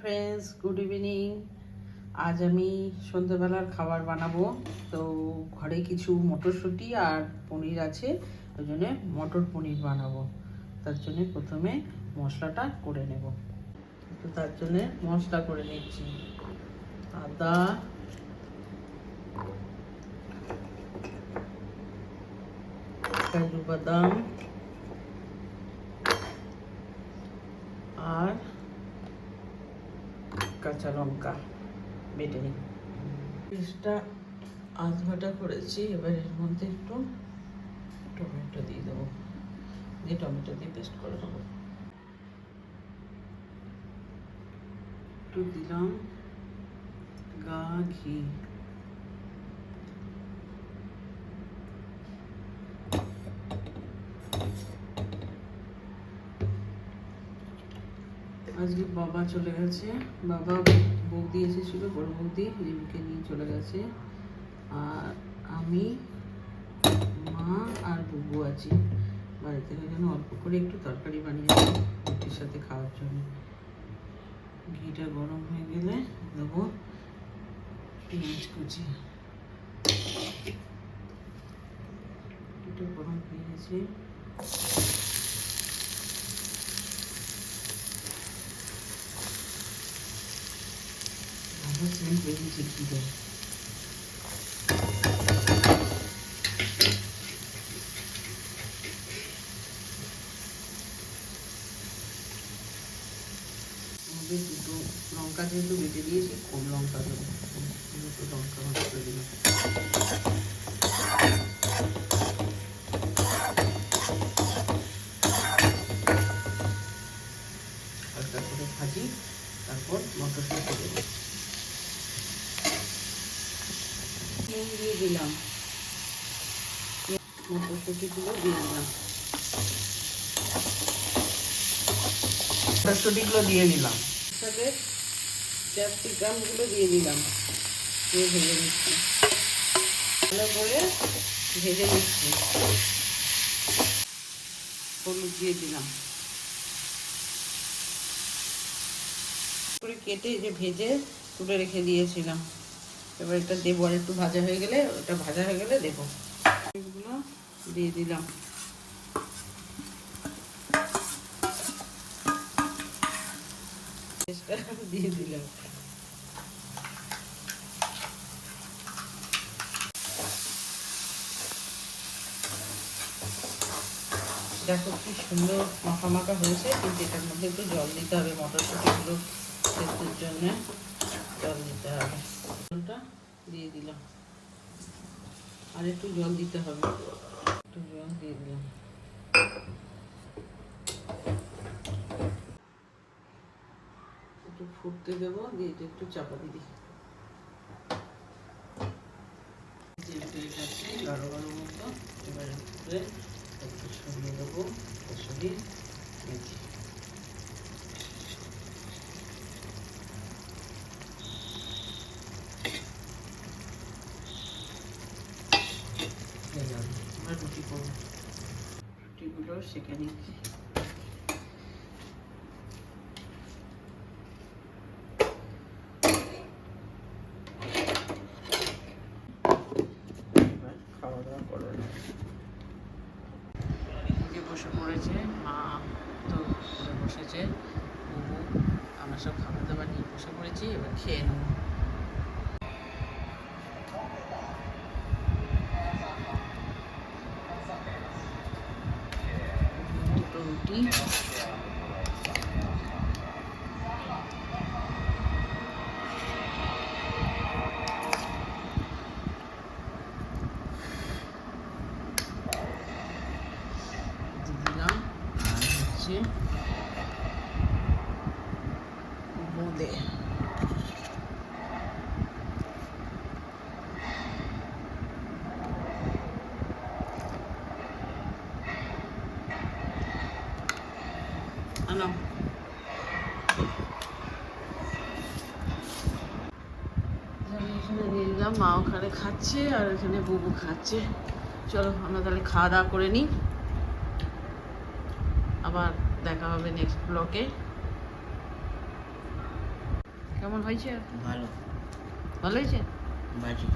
Friends good evening আজ আমি সন্ধ্যেবেলার খাবার বানাবো। তো ঘরে কিছু মটরশুঁটি আর পনির আছে, ওই জন্য মটর পনির বানাবো। তার জন্য প্রথমে মশলাটা করে নেব। তো তার জন্যে মশলা করে নিচ্ছি। আদা, কাজু বাদাম আর কাঁচা লঙ্কা বেটে নিই। পিসটা আধ ঘটা করেছি এবার এর মধ্যে একটু টমেটো দিয়ে দেবো। দিয়ে টমেটো দিয়ে পেস্ট করে দেবো একটু দিলাম গা ঘি। আজকে বাবা চলে গেছে। বাবা বৌদি এসেছিল, বড় বৌদি, রিমিকে নিয়ে চলে গেছে। আর আমি, মা আর বুবু আছি। বাড়িতে ওই জন্য অল্প করে একটু তরকারি বানিয়েছি রুটির সাথে খাওয়ার জন্য। ঘিটা গরম হয়ে গেলে দেবো পেঁয়াজ কুচি। একটু গরম হয়ে গেছে ভালো সেন্ট বেরিয়েছে ঘিটা আমাদের দুটো লঙ্কা যেহেতু বেটে দিয়েছি কম লঙ্কা দেবো দুটো লঙ্কা ভাগ করে দিলাম হালকা করে ভাজি তারপর মটরশুঁটি দেবো নুন দিয়ে দিলাম। মটরশুঁটিগুলো দিয়ে দিলাম। মটরশুঁটিগুলো দিয়ে দিলাম। সাথে ক্যাপসিকামগুলো দিয়ে দিলাম। দিয়ে ভেজে নিচ্ছি। ভালো করে ভেজে নিচ্ছি। হলুদ দিয়ে দিলাম। করে কেটে যে ভেজে তুলে রেখে দিয়েছিলাম। এবার এটা দেবো, আর একটু ভাজা হয়ে গেলে, ওটা ভাজা হয়ে গেলে দেবো। এগুলো দিয়ে দিলাম। দিয়ে দিলাম। দেখো কি সুন্দর মাখা মাখা হয়েছে, কিন্তু এটার মধ্যে একটু জল দিতে হবে মটরশুঁটিগুলো সেদ্ধর জন্য। জল দিয়ে দিলাম। আর একটু জল দিতে হবে। একটু জল দিয়ে দিলাম। একটু ফুটতে দেবো, দিয়ে একটু চাপা মতো এবার একটু দেবো সরিয়ে রুটিগুলো সেঁকে খাওয়া দাওয়া করে। বসে পড়েছে মা, তো বসেছে আমরা সব খাবার দাবার নিয়ে বসে পড়েছি, এবার খেয়ে নেব। দুটো রুটি দিয়ে দিলাম আর হচ্ছে বোঁদে এখানে দিয়ে দিলাম মা ওখানে খাচ্ছে আর এখানে বুবু খাচ্ছে। চলো আমরা তাহলে খাওয়া দাওয়া করে নিই। আবার দেখা হবে নেক্সট ব্লকে কেমন হয়েছে? ভালো। ভালো হয়েছে? বাজি।